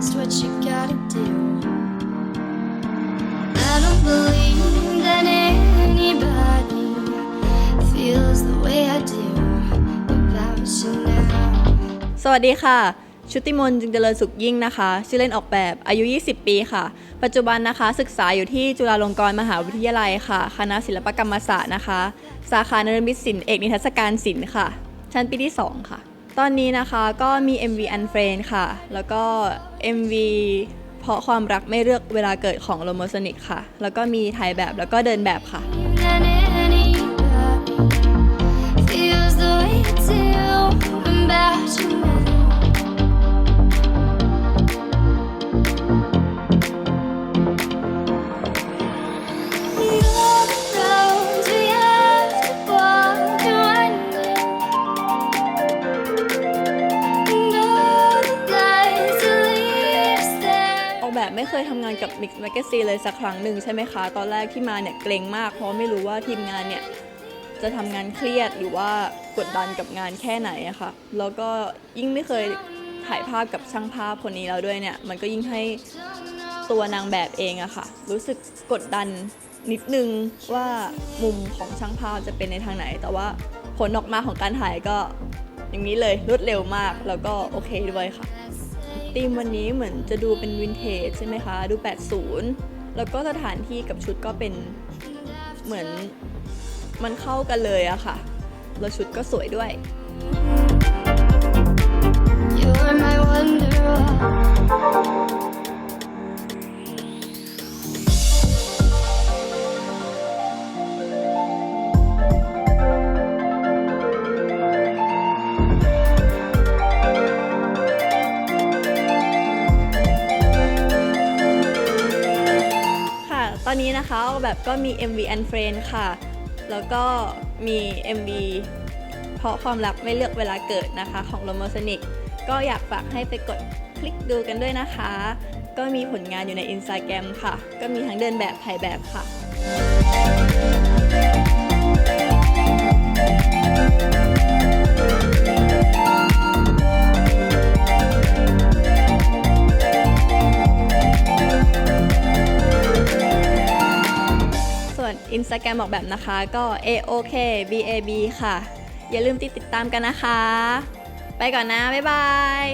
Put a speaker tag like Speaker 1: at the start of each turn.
Speaker 1: It's what you gotta do. I don't believe that anybody feels the way I do about you now.
Speaker 2: สวัสดีค่ะ ชุติมนจึงเจริญสุขยิ่งนะคะ ชื่อเล่นออกแบบอายุ 20 ปีค่ะ ปัจจุบันนะคะ ศึกษาอยู่ที่จุฬาลงกรณ์มหาวิทยาลัยค่ะ คณะศิลปกรรมศาสตร์นะคะ สาขานรมิตศิลป์เอกนิทรรศการศิลป์ค่ะ ชั้นปีที่ 2 ค่ะ ตอนนี้นะคะก็มี MV Unfriend ค่ะ แล้วก็ MV เพราะความรักไม่เลือกเวลาเกิดของโลโมโซนิกค่ะ แล้วก็มีถ่ายแบบแล้วก็เดินแบบค่ะ ไม่เคยทำงานกับ Mix Magazine เลยสักครั้งหนึ่งใช่ไหมคะ ตอนแรกที่มาเนี่ยเกรงมาก เพราะไม่รู้ว่าทีมงานเนี่ยจะทำงานเครียดหรือว่ากดดันกับงานแค่ไหนอะค่ะ แล้วก็ยิ่งไม่เคยถ่ายภาพกับช่างภาพคนนี้แล้วด้วยเนี่ย มันก็ยิ่งให้ตัวนางแบบเองอะค่ะ รู้สึกกดดันนิดนึงว่ามุมของช่างภาพจะเป็นในทางไหน แต่ว่าผลออกมาของการถ่ายก็อย่างนี้เลยรวดเร็วมากแล้วก็โอเคด้วยค่ะ ธีมวันนี้เหมือนจะดูเป็นวินเทจใช่ไหมคะ ดู 80 แล้วก็สถานที่กับชุดก็เป็นเหมือนมันเข้ากันเลยอะค่ะ แล้วชุดก็สวยด้วย
Speaker 1: You're my wonder.
Speaker 2: ตอนนี้นะคะแบบก็มี MV Unfriend ค่ะ แล้วก็มี MV เพราะความรักไม่เลือกเวลาเกิดนะคะของ r o m o s o n i c ก็อยากฝากให้ไปกดคลิกดูกันด้วยนะคะ ก็มีผลงานอยู่ใน Instagram ค่ะ ก็มีทั้งเดินแบบถ่ายแบบค่ะ ส่วนสตาแกรมออกแบบนะคะ ก็ aok bab ค่ะ อย่าลืมติดติดตามกันนะคะ ไปก่อนนะ บ๊ายบาย